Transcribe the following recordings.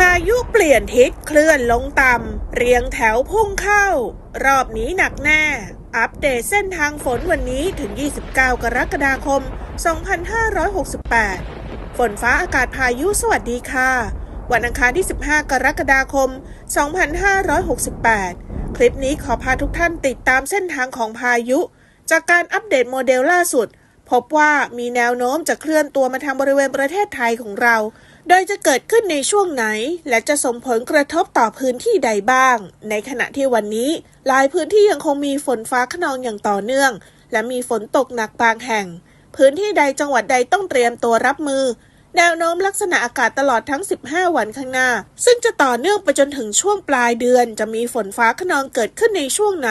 พายุเปลี่ยนทิศเคลื่อนลงต่ำ เรียงแถวพุ่งเข้า รอบนี้หนักแน่ อัปเดตเส้นทางฝนวันนี้ถึง 29 กรกฎาคม 2568 ฝนฟ้าอากาศพายุสวัสดีค่ะ วันอังคารที่ 15 กรกฎาคม 2568 คลิปนี้ขอพาทุกท่านติดตามเส้นทางของพายุ จากการอัปเดตโมเดลล่าสุด พบว่ามีแนวโน้มจะเคลื่อนตัวมาทางบริเวณประเทศไทยของเรา โดยจะเกิดขึ้นในช่วงไหน และจะส่งผลกระทบต่อพื้นที่ใดบ้าง ในขณะที่วันนี้ หลายพื้นที่ยังคงมีฝนฟ้าขนองอย่างต่อเนื่อง และมีฝนตกหนักบางแห่ง พื้นที่ใดจังหวัดใดต้องเตรียมตัวรับมือ แนวโน้มลักษณะอากาศตลอดทั้ง 15 วันข้างหน้า ซึ่งจะต่อเนื่องไปจนถึงช่วงปลายเดือน จะมีฝนฟ้าขนองเกิดขึ้นในช่วงไหน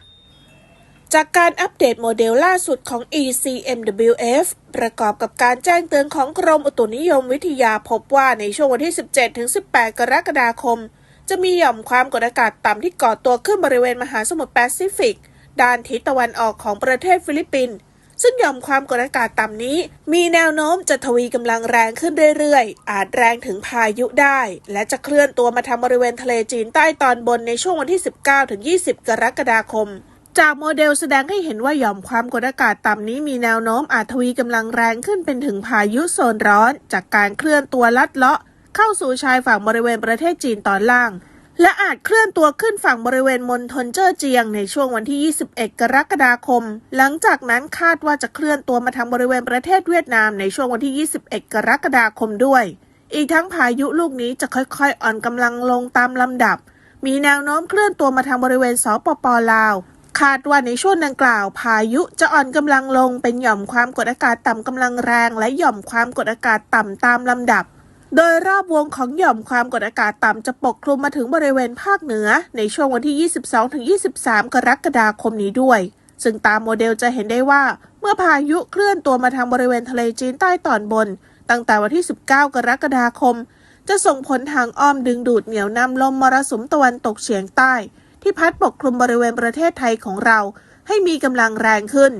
จากการอัปเดตโมเดลล่าสุดของ ECMWF ประกอบกับการแจ้งเตือนของกรมอุตุนิยมวิทยาพบว่าในช่วงวันที่ 17-18 กรกฎาคม จะมีหย่อมความกดอากาศต่ำที่ก่อตัวขึ้นบริเวณมหาสมุทรแปซิฟิก ด้านทิศตะวันออกของประเทศฟิลิปปินส์ซึ่งหย่อมความกดอากาศต่ำนี้ มีแนวโน้มจะทวีกำลังแรงขึ้นเรื่อยๆ อาจแรงถึงพายุได้ และจะเคลื่อนตัวมาทางบริเวณทะเลจีนใต้ตอนบนในช่วงวันที่ 19-20 กรกฎาคม จากโมเดลแสดงให้เห็นว่าหย่อมความกดอากาศต่ำนี้มีแนวโน้มอาจทวีกำลังแรงขึ้นเป็นถึงพายุโซนร้อน จากการเคลื่อนตัวลัดเลาะ เข้าสู่ชายฝั่งบริเวณประเทศจีนตอนล่าง และอาจเคลื่อนตัวขึ้นฝั่งบริเวณมณฑลเจ้อเจียงในช่วงวันที่ 21 กรกฎาคม หลังจากนั้นคาดว่าจะเคลื่อนตัวมาทางบริเวณประเทศเวียดนามในช่วงวันที่ 21 กรกฎาคมด้วย อีกทั้งพายุลูกนี้จะค่อยๆ อ่อนกำลังลงตามลำดับ มีแนวโน้มเคลื่อนตัวมาทางบริเวณสปปลาว คาดว่าในช่วงดังกล่าวพายุจะอ่อนกำลังลงเป็นหย่อมความกดอากาศต่ำกำลังแรง และหย่อมความกดอากาศต่ำตามลำดับ โดยรอบวงของหย่อมความกดอากาศต่ำจะปกคลุมมาถึงบริเวณภาคเหนือ ในช่วงวันที่ 22-23 กรกฎาคมนี้ด้วย ซึ่งตามโมเดลจะเห็นได้ว่า เมื่อพายุเคลื่อนตัวมาทางบริเวณทะเลจีนใต้ตอนบน ตั้งแต่วันที่ 19 กรกฎาคม จะส่งผลทางอ้อมดึงดูดเหนี่ยวนำลมมรสุมตะวันตกเฉียงใต้ ที่พัดปกคลุมบริเวณประเทศไทยของเรา ให้มีกำลังแรงขึ้น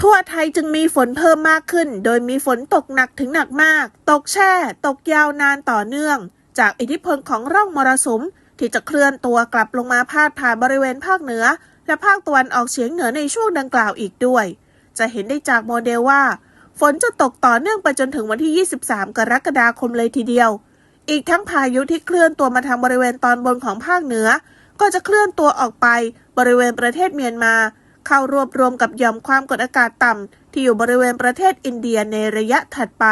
ทั่วไทยจึงมีฝนเพิ่มมากขึ้น โดยมีฝนตกหนักถึงหนักมาก ตกแช่ ตกยาวนานต่อเนื่อง จากอิทธิพลของร่องมรสุมที่จะเคลื่อนตัวกลับลงมาพาดผ่านบริเวณภาคเหนือ และภาคตะวันออกเฉียงเหนือในช่วงดังกล่าวอีกด้วย จะเห็นได้จากโมเดลว่า ฝนจะตกต่อเนื่องไปจนถึงวันที่ 23 กรกฎาคมเลยทีเดียว อีกทั้งพายุที่เคลื่อนตัวมาทางบริเวณตอนบนของภาคเหนือ ก็จะเคลื่อนตัวออกไปบริเวณประเทศเมียนมา เข้ารวบรวมกับหย่อมความกดอากาศต่ำที่อยู่บริเวณประเทศอินเดียในระยะถัดไป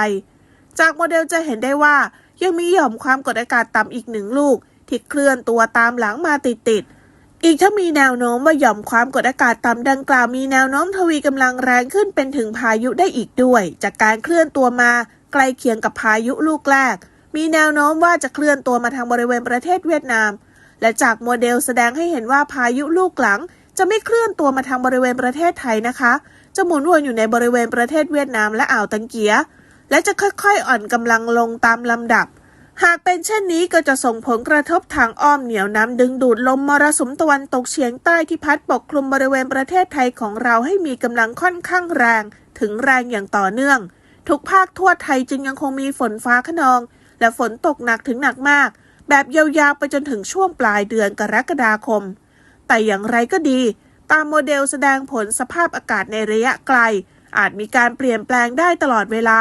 จากโมเดลจะเห็นได้ว่า ยังมีหย่อมความกดอากาศต่ำอีกหนึ่งลูก ที่เคลื่อนตัวตามหลังมาติดๆอีกทั้งมีแนวโน้มว่าหย่อมความกดอากาศต่ำดังกล่าวมีแนวโน้มทวีกำลังแรงขึ้นเป็นถึงพายุได้อีกด้วย จากการเคลื่อนตัวมาใกล้เคียงกับพายุลูกแรก มีแนวโน้มว่าจะเคลื่อนตัวมาทางบริเวณประเทศเวียดนาม และจากโมเดลแสดงให้เห็นว่าพายุลูกหลัง จะไม่เคลื่อนตัวมาทางบริเวณประเทศไทยนะคะ จะหมุนวนอยู่ในบริเวณประเทศเวียดนามและอ่าวตังเกีย และจะค่อยๆ อ่อนกำลังลงตามลำดับ หากเป็นเช่นนี้ก็จะส่งผลกระทบทางอ้อมเหนียวน้ำดึงดูดลมมรสุมตะวันตกเฉียงใต้ที่พัดปกคลุมบริเวณประเทศไทยของเราให้มีกำลังค่อนข้างแรง ถึงแรงอย่างต่อเนื่อง ทุกภาคทั่วไทยจึงยังคงมีฝนฟ้าขนอง และฝนตกหนักถึงหนักมาก แบบยาวๆไปจนถึงช่วงปลายเดือนกรกฎาคม แต่อย่างไรก็ดี ตามโมเดลแสดงผลสภาพอากาศในระยะไกล อาจมีการเปลี่ยนแปลงได้ตลอดเวลา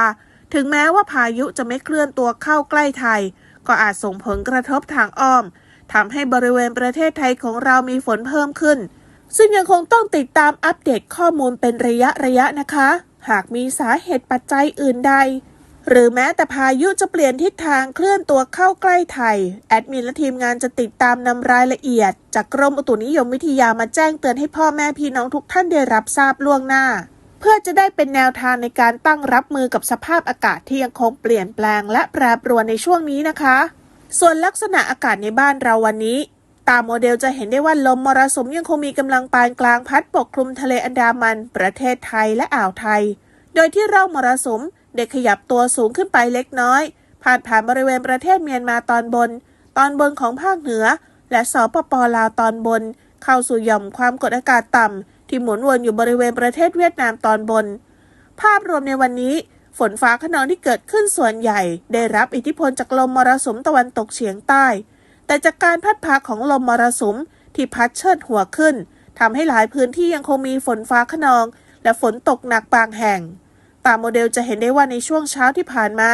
ถึงแม้ว่าพายุจะไม่เคลื่อนตัวเข้าใกล้ไทย ก็อาจส่งผลกระทบทางอ้อมทำให้บริเวณประเทศไทยของเรามีฝนเพิ่มขึ้น ซึ่งยังคงต้องติดตามอัปเดตข้อมูลเป็นระยะระยะนะคะ หากมีสาเหตุปัจจัยอื่นใด หรือแม้แต่พายุจะเปลี่ยนทิศทางเคลื่อนตัวเข้าใกล้ไทย แอดมินและทีมงานจะติดตามนำรายละเอียด จากกรมอุตุนิยมวิทยามาแจ้งเตือนให้พ่อแม่พี่น้องทุกท่านได้รับทราบล่วงหน้า เพื่อจะได้เป็นแนวทางในการตั้งรับมือกับสภาพอากาศที่ยังคงเปลี่ยนแปลงและแปรปรวนในช่วงนี้นะคะ ส่วนลักษณะอากาศในบ้านเราวันนี้ ตามโมเดลจะเห็นได้ว่าลมมรสุมยังคงมีกำลังปานกลางพัดปกคลุมทะเลอันดามัน ประเทศไทยและอ่าวไทย โดยที่ร่องมรสุม ได้ขยับตัวสูงขึ้นไปเล็กน้อยพาดผ่านบริเวณประเทศเมียนมาตอนบน ตอนบนของภาคเหนือ และสปปลาวตอนบน เข้าสู่หย่อมความกดอากาศต่ำ ที่หมุนวนอยู่บริเวณประเทศเวียดนามตอนบน ภาพรวมในวันนี้ ฝนฟ้าขนองที่เกิดขึ้นส่วนใหญ่ ได้รับอิทธิพลจากลมมรสุมตะวันตกเฉียงใต้ แต่จากการพัดพาของลมมรสุมที่พัดเชิดหัวขึ้นทำให้หลายพื้นที่ยังคงมีฝนฟ้าขนอง และฝนตกหนักบางแห่งามโมเดลจะเห็นได้ว่าในช่วงเช้าที่ผ่านมา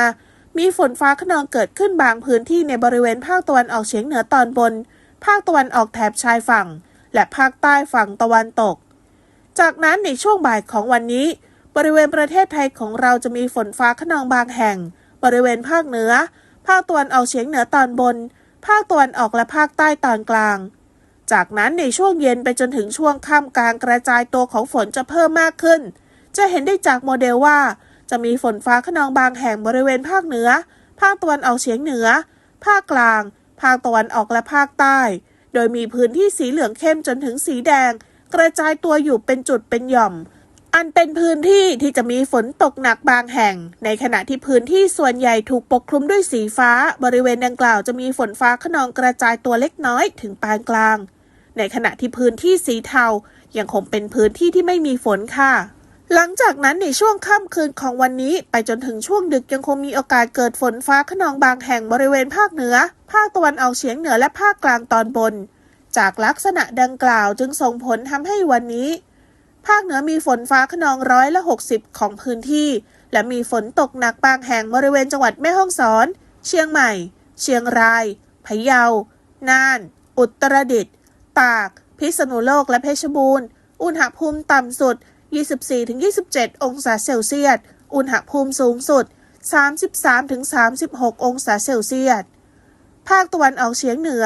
มีฝนฟ้าขนองเกิดขึ้นบางพื้นที่ในบริเวณภาคตะวันออกเฉียงเหนือตอนบน ภาคตะวันออกแถบชายฝั่ง และภาคใต้ฝั่งตะวันตก จากนั้นในช่วงบ่ายของวันนี้ บริเวณประเทศไทยของเราจะมีฝนฟ้าขนองบางแห่ง บริเวณภาคเหนือ ภาคตะวันออกเฉียงเหนือตอนบน ภาคตะวันออกและภาคใต้ตอนกลางจากนั้นในช่วงเย็นไปจนถึงช่วงค่ำกลางกระจายตัวของฝนจะเพิ่มมากขึ้น จะเห็นได้จากโมเดลว่า จะมีฝนฟ้าขนองบางแห่งบริเวณภาคเหนือ ภาคตะวันออกเฉียงเหนือ ภาคกลาง ภาคตะวันออกและภาคใต้ โดยมีพื้นที่สีเหลืองเข้มจนถึงสีแดง กระจายตัวอยู่เป็นจุดเป็นหย่อม อันเป็นพื้นที่ที่จะมีฝนตกหนักบางแห่ง ในขณะที่พื้นที่ส่วนใหญ่ถูกปกคลุมด้วยสีฟ้า บริเวณดังกล่าวจะมีฝนฟ้าขนองกระจายตัวเล็กน้อยถึงปานกลาง ในขณะที่พื้นที่สีเทายังคงเป็นพื้นที่ที่ไม่มีฝนค่ะ หลังจากนั้นในช่วงค่ำคืนของวันนี้ ไปจนถึงช่วงดึกยังคงมีโอกาสเกิดฝนฟ้าขนองบางแห่งบริเวณภาคเหนือ ภาคตะวันออกเฉียงเหนือและภาคกลางตอนบน จากลักษณะดังกล่าวจึงส่งผลทำให้วันนี้ ภาคเหนือมีฝนฟ้าขนองร้อยละ 60 ของพื้นที่ และมีฝนตกหนักบางแห่งบริเวณจังหวัดแม่ฮ่องสอน เชียงใหม่ เชียงรายพะเยา น่าน อุตรดิตถ์ ตาก พิษณุโลกและเพชรบูรณ์ อุณหภูมิต่ำสุด 24-27 องศาเซลเซียส อุณหภูมิสูงสุด 33-36 องศาเซลเซียส ภาคตะวันออกเฉียงเหนือ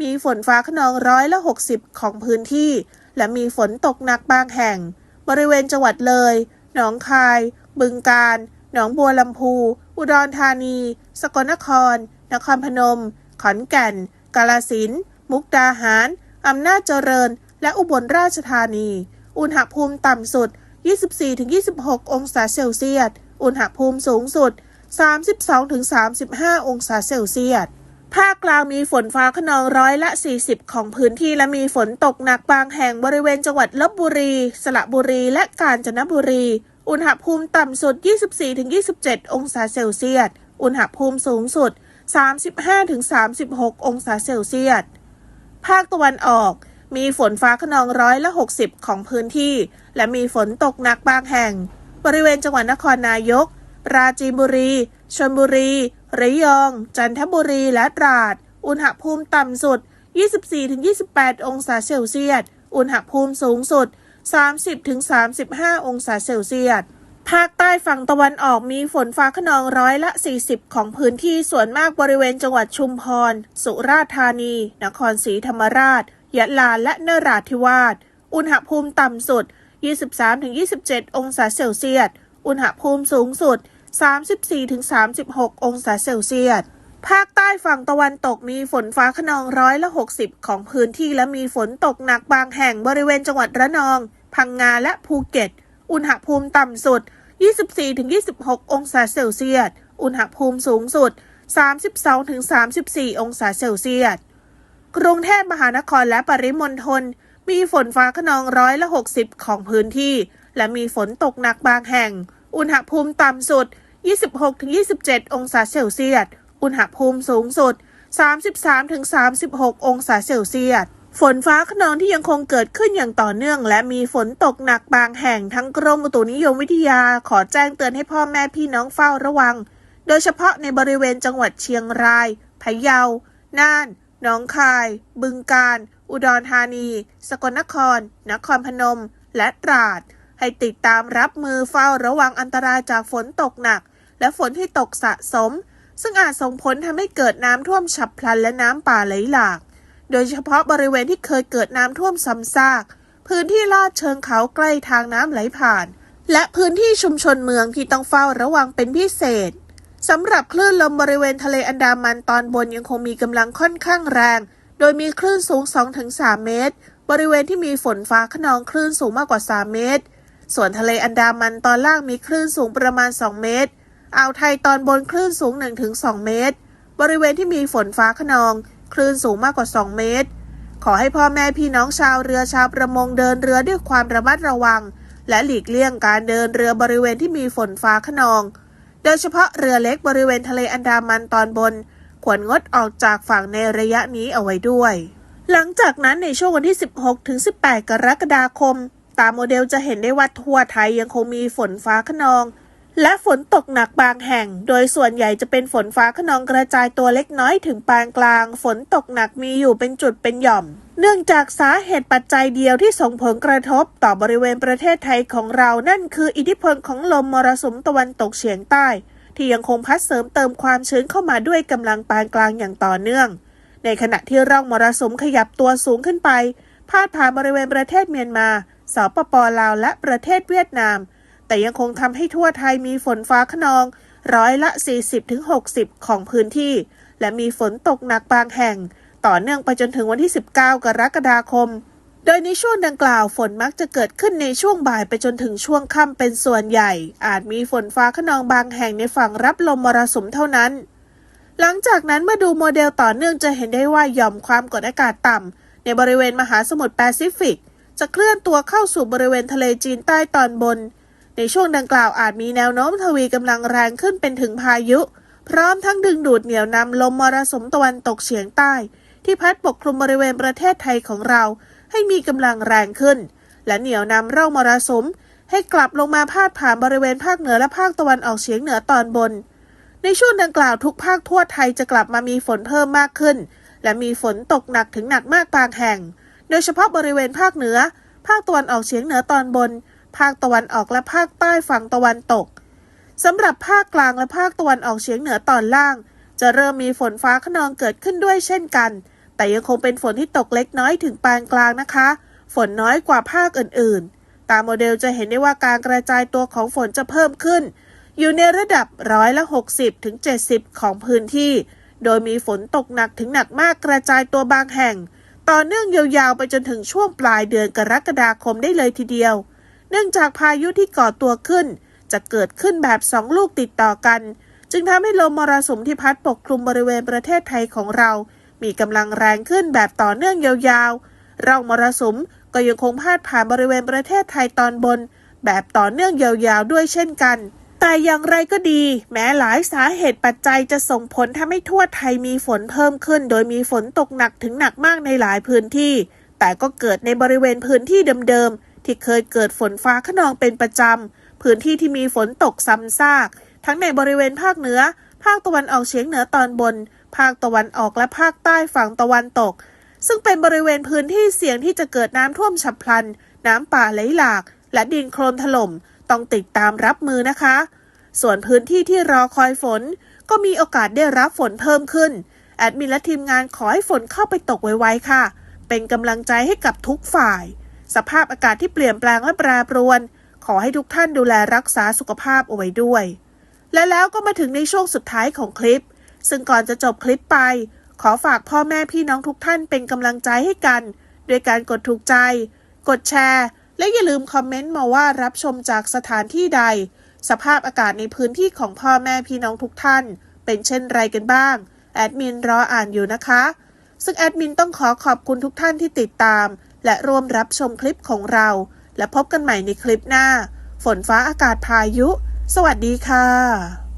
มีฝนฟ้าขนองร้อยละ 60 ของพื้นที่ และมีฝนตกหนักบางแห่ง บริเวณจังหวัดเลย หนองคาย บึงกาฬ หนองบัวลำพู อุดรธานี สกลนคร นครพนม ขอนแก่น กาฬสินธุ์มุกดาหาร อำนาจเจริญ และอุบลราชธานี อุณหภูมิต่ำสุด 24-26 องศาเซลเซียส อุณหภูมิสูงสุด 32-35 องศาเซลเซียส ภาคกลางมีฝนฟ้าขนองร้อยละ 40 ของพื้นที่และมีฝนตกหนักบางแห่งบริเวณจังหวัดลบบุรี สระบุรี และกาญจนบุรี อุณหภูมิต่ำสุด 24-27 องศาเซลเซียส อุณหภูมิสูงสุด 35-36 องศาเซลเซียส ภาคตะวันออก มีฝนฟ้าขนองร้อยละ60 ของพื้นที่ และมีฝนตกหนักบางแห่ง บริเวณจังหวัดนครนายก ปราจีนบุรีชลบุรี ระยอง จันทบุรี และตราด อุณหภูมิต่ำสุด 24-28 องศาเซลเซียส อุณหภูมิสูงสุด 30-35 องศาเซลเซียส ภาคใต้ฝั่งตะวันออกมีฝนฟ้าขนองร้อยละ 40 ของพื้นที่ส่วนมากบริเวณจังหวัดชุมพร สุราษฎร์ธานี นครศรีธรรมราช ยะลาและนราธิวาส อุณหภูมิต่ำสุด 23-27 องศาเซลเซียส อุณหภูมิสูงสุด 34-36 องศาเซลเซียส ภาคใต้ฝั่งตะวันตกมีฝนฟ้าขนองร้อยละ 60 ของพื้นที่และมีฝนตกหนักบางแห่งบริเวณจังหวัดระนอง พังงาและภูเก็ต อุณหภูมิต่ำสุด 24-26 องศาเซลเซียส อุณหภูมิสูงสุด 32-34 องศาเซลเซียส กรุงเทพมหานครและปริมณฑลมีฝนฟ้าขนองร้อยละ 60 ของพื้นที่ และมีฝนตกหนักบางแห่ง อุณหภูมิต่ำสุด 26-27 องศาเซลเซียส อุณหภูมิสูงสุด 33-36 องศาเซลเซียส ฝนฟ้าขนองที่ยังคงเกิดขึ้นอย่างต่อเนื่อง และมีฝนตกหนักบางแห่ง ทั้งกรมอุตุนิยมวิทยาขอแจ้งเตือนให้พ่อแม่พี่น้องเฝ้าระวัง โดยเฉพาะในบริเวณจังหวัดเชียงราย พะเยา น่าน หนองคาย บึงกาฬอุดรธานี สกลนคร นครพนม และตราด ให้ติดตามรับมือเฝ้าระวังอันตรายจากฝนตกหนัก และฝนที่ตกสะสม ซึ่งอาจส่งผลทำให้เกิดน้ำท่วมฉับพลันและน้ำป่าไหลหลาก โดยเฉพาะบริเวณที่เคยเกิดน้ำท่วมซ้ำซาก พื้นที่ลาดเชิงเขาใกล้ทางน้ำไหลผ่าน และพื้นที่ชุมชนเมืองที่ต้องเฝ้าระวังเป็นพิเศษ สำหรับคลื่นลมบริเวณทะเลอันดามันตอนบนยังคงมีกำลังค่อนข้างแรง โดยมีคลื่นสูง 2-3 เมตร บริเวณที่มีฝนฟ้าขนองคลื่นสูงมากกว่า 3 เมตร ส่วนทะเลอันดามันตอนล่างมีคลื่นสูงประมาณ 2 เมตร อ่าวไทยตอนบนคลื่นสูง 1-2 เมตร บริเวณที่มีฝนฟ้าขนอง คลื่นสูงมากกว่า 2 เมตร ขอให้พ่อแม่พี่น้องชาวเรือชาวประมงเดินเรือด้วยความระมัดระวัง และหลีกเลี่ยงการเดินเรือบริเวณที่มีฝนฟ้าขนอง โดยเฉพาะเรือเล็กบริเวณทะเลอันดามันตอนบน ควรงดออกจากฝั่งในระยะนี้เอาไว้ด้วย หลังจากนั้นในช่วงวันที่ 16 ถึง 18 กรกฎาคม ตามโมเดลจะเห็นได้ว่าทั่วไทยยังคงมีฝนฟ้าขนอง และฝนตกหนักบางแห่ง โดยส่วนใหญ่จะเป็นฝนฟ้าขนองกระจายตัวเล็กน้อยถึงปานกลาง ฝนตกหนักมีอยู่เป็นจุดเป็นหย่อม เนื่องจากสาเหตุปัจจัยเดียวที่ส่งผลกระทบต่อบริเวณประเทศไทยของเรา นั่นคืออิทธิพลของลมมรสุมตะวันตกเฉียงใต้ ที่ยังคงพัดเสริมเติมความชื้นเข้ามาด้วยกำลังปานกลางอย่างต่อเนื่อง ในขณะที่ร่องมรสุมขยับตัวสูงขึ้นไป พาดผ่านบริเวณประเทศเมียนมา สปปลาวและประเทศเวียดนาม แต่ยังคงทำให้ทั่วไทยมีฝนฟ้าขนอง ร้อยละ 40-60 ของพื้นที่ และมีฝนตกหนักบางแห่ง ต่อเนื่องไปจนถึงวันที่ 19 กรกฎาคม โดยในช่วงดังกล่าวฝนมักจะเกิดขึ้นในช่วงบ่ายไปจนถึงช่วงค่ำเป็นส่วนใหญ่ อาจมีฝนฟ้าขนองบางแห่งในฝั่งรับลมมรสุมเท่านั้น หลังจากนั้นเมื่อดูโมเดลต่อเนื่องจะเห็นได้ว่าหย่อมความกดอากาศต่ำในบริเวณมหาสมุทรแปซิฟิกจะเคลื่อนตัวเข้าสู่บริเวณทะเลจีนใต้ตอนบน ในช่วงดังกล่าวอาจมีแนวโน้มทวีกำลังแรงขึ้นเป็นถึงพายุ พร้อมทั้งดึงดูดเหนี่ยวนำลมมรสุมตะวันตกเฉียงใต้ ที่พัดปกคลุมบริเวณประเทศไทยของเรา ให้มีกำลังแรงขึ้น และเหนี่ยวนำร่องมรสุม ให้กลับลงมาพาดผ่านบริเวณภาคเหนือและภาคตะวันออกเฉียงเหนือตอนบน ในช่วงดังกล่าวทุกภาคทั่วไทยจะกลับมามีฝนเพิ่มมากขึ้น และมีฝนตกหนักถึงหนักมากบางแห่ง โดยเฉพาะบริเวณภาคเหนือ ภาคตะวันออกเฉียงเหนือตอนบน ภาคตะวันออกและภาคใต้ฝั่งตะวันตกสำหรับภาคกลางและภาคตะวันออกเฉียงเหนือตอนล่าง จะเริ่มมีฝนฟ้าขนองเกิดขึ้นด้วยเช่นกัน แต่ยังคงเป็นฝนที่ตกเล็กน้อยถึงปานกลางนะคะ ฝนน้อยกว่าภาคอื่นๆ ตามโมเดลจะเห็นได้ว่าการกระจายตัวของฝนจะเพิ่มขึ้น อยู่ในระดับร้อยละ 60ถึง70 ของพื้นที่ โดยมีฝนตกหนักถึงหนักมากกระจายตัวบางแห่ง ต่อเนื่องยาวๆไปจนถึงช่วงปลายเดือนกรกฎาคมได้เลยทีเดียว เนื่องจากพายุที่ก่อตัวขึ้น จะเกิดขึ้นแบบสองลูกติดต่อกัน จึงทำให้ลมมรสุมที่พัดปกคลุมบริเวณประเทศไทยของเรา มีกำลังแรงขึ้นแบบต่อเนื่องยาวๆร่องมรสุมก็ยังคงพาดผ่านบริเวณประเทศไทยตอนบน แบบต่อเนื่องยาวๆด้วยเช่นกัน แต่อย่างไรก็ดี แม้หลายสาเหตุปัจจัยจะส่งผลทำให้ทั่วไทยมีฝนเพิ่มขึ้น โดยมีฝนตกหนักถึงหนักมากในหลายพื้นที่ แต่ก็เกิดในบริเวณพื้นที่เดิมๆ ที่เคยเกิดฝนฟ้าขนองเป็นประจำ พื้นที่ที่มีฝนตกซ้ำซาก ทั้งในบริเวณภาคเหนือ ภาคตะวันออกเฉียงเหนือตอนบน ภาคตะวันออกและภาคใต้ฝั่งตะวันตก ซึ่งเป็นบริเวณพื้นที่เสี่ยงที่จะเกิดน้ำท่วมฉับพลัน น้ำป่าไหลหลาก และดินโคลนถล่ม ต้องติดตามรับมือนะคะ ส่วนพื้นที่ที่รอคอยฝน ก็มีโอกาสได้รับฝนเพิ่มขึ้น แอดมินและทีมงานขอให้ฝนเข้าไปตกไวๆค่ะ เป็นกำลังใจให้กับทุกฝ่าย สภาพอากาศที่เปลี่ยนแปลงและแปรปรวน ขอให้ทุกท่านดูแลรักษาสุขภาพเอาไว้ด้วย และแล้วก็มาถึงในช่วงสุดท้ายของคลิป ซึ่งก่อนจะจบคลิปไป ขอฝากพ่อแม่พี่น้องทุกท่านเป็นกำลังใจให้กันโดยการกดถูกใจ กดแชร์ และอย่าลืมคอมเมนต์มาว่ารับชมจากสถานที่ใด สภาพอากาศในพื้นที่ของพ่อแม่พี่น้องทุกท่าน เป็นเช่นไรกันบ้าง แอดมินรออ่านอยู่นะคะ ซึ่งแอดมินต้องขอขอบคุณทุกท่านที่ติดตาม และร่วมรับชมคลิปของเรา และพบกันใหม่ในคลิปหน้า ฝนฟ้าอากาศพายุ สวัสดีค่ะ